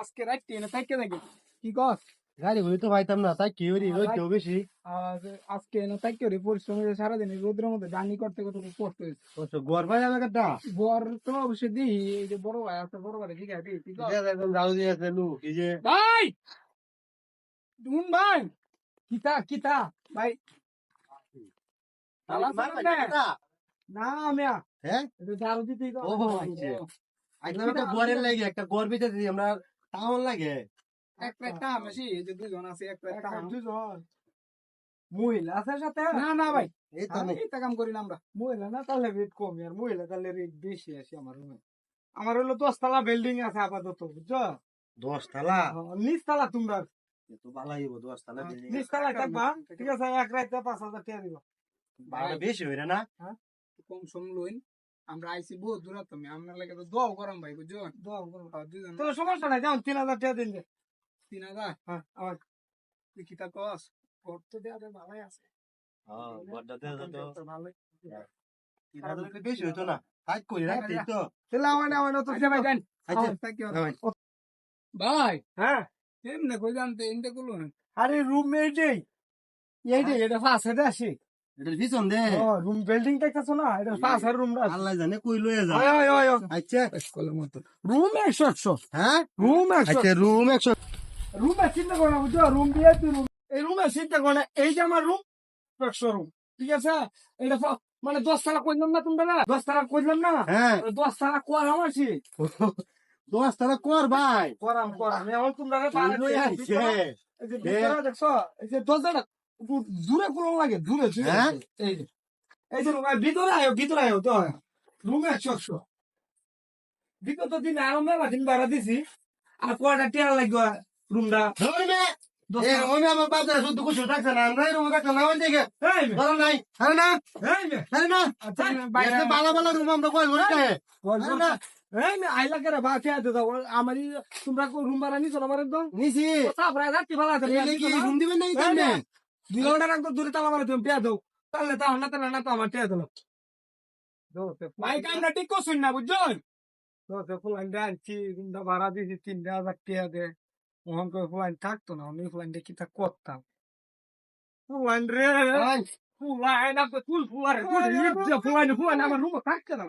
আজকে রাত্রি এনে থাকতে থাকি কি কস? গাড়ি ঘুরি তো পাইতাম না তাই কি হরি রোদ কেউ বেশি। আজকে এনে থাকতে রে পরিশ্রম হয়েছে সারাদিন রোদ্রের মধ্যে জার্নি করতে করতে কষ্ট হয়েছে। অবশ্য গড় পাই আমাকে একটা বর তো অবশ্যই দিই এই যে বড় ভাই আছে বড় ভাই ঠিক আছে কি কস? একদম জাউ দিয়েছে লু কি যে? ভাই! দুন ভাই! কিতা কিতা? ভাই! তালা ভাই, না। এটা? মিয়া। হ্যাঁ? দারু দিতেই তো ও। আইলাম একটা গড়ের লাগে একটা গড় বিতে দিই আমরা টাউন লাগে। এক প্লেট কাম আছি এই যে দুজন আছে এক প্লেট কাম দুজন মহিলা আছে সাথে না না ভাই। এই তো নেই এটা কাম করি না আমরা। মহিলা না তাহলে রেট কম আর মহিলা তাহলে রেট বেশি আছে আমার রুমে। আমার হলো দশতলা বিল্ডিং আছে আপাতত বুঝছ? দশ তালা নিচ তালা তোমরা তো ভালো হইব দশ তালা building। নিচ তালা থাকবা ঠিক আছে এক রাইতে পাঁচ হাজার টাকা দিবা ভাড়া বেশি হইরে না? কম সম লইন আমরা আইছি বহুত দূর তুমি আপনার লাগে তো দোয়াও করাম ভাই বুঝছ দোয়া করো। দুজন তাহলে সমস্যা নাই যাও তিন হাজার টাকা দিন দে। তিন হাজার? হ্যাঁ আমার কিতা কস? তো ভালোই আছে। হ্যাঁ তো ভালোই। তিন হাজার বেশি হইতো না। কাজ করি রাখতেই তো। তাহলে আমার আমার নতুন আচ্ছা ভাই দেন আচ্ছা you. ভাই। ভাই হ্যাঁ। এমনি কই জানতে এমনি করল আরে রুম এইটাই এইটাই এটা পাঁচ হাজার আসে। এটার পিছন দে। রুম বিল্ডিং দেখতেছো না? এটা পাঁচ হাজার রুম আল্লাহ জানে কই লয়ে যা। ওই ওই আচ্ছা। কলের মতো রুম একশো একশো। হ্যাঁ? রুম একশো আচ্ছা রুম একশো। রুমে চিন্তা করো না বুঝছ? রুম দিয়ে রুম এই রুমে চিন্তা করো না এই যে আমার রুম একশো রুম ঠিক আছে? এটা মানে দশ তালা করলাম না তোমরা? দশ তালা করলাম না? হ্যাঁ। দশ তালা কর আমার দশ তালা কর ভাই। করাম করাম। এখন তোমরা দেখছ? এই যে একটু দূরে কোনো লাগে দূরে হ্যাঁ? এই যে এই যে ভিতরে আয়ো ভিতরে আয়ো তো রুমে একশো একশো ভিতর তো দিন আরও মেলা দিন ভাড়া দিছি। আর কয়টা টিয়ার লাগবে রুমটা। ধরবে? আমার বাজারে শুধু কিছু থাকছে না আমরা এরকম থাকছে না ওই দিকে। এই মে, ধরো নাই আরে না। এই মে। আরে না। আচ্ছা, বালা বালা রুম আমরা কই ঘুরে না। আইলা করে বা খেয়ে দিতে আমারই তোমরা রুম ভাড়া নিছো আমার একদম? নিছি। রাত্রি ভাড়া আছে এই কি রুম দিবেন না দুই ঘণ্টা রাখতো দূরে তালা মারা তুমি পেয়ে দাও। তাহলে তাও না তাহলে না তো আমার টেয়ে দিল ভাই কামটা ঠিক করছুন না বুঝছেন তো ফুলাইনটা আনছি ভাড়া দিয়েছি তিনটা হাজার টিয়া দে মোহন করে ফুলাইন থাকতো না আমি ফুলাইনটা কি তা করতাম? ফুলাইন রে ফুলাইন ফুল ফুলার ফুলাইন ফুলাইন আমার রুমে থাকছে না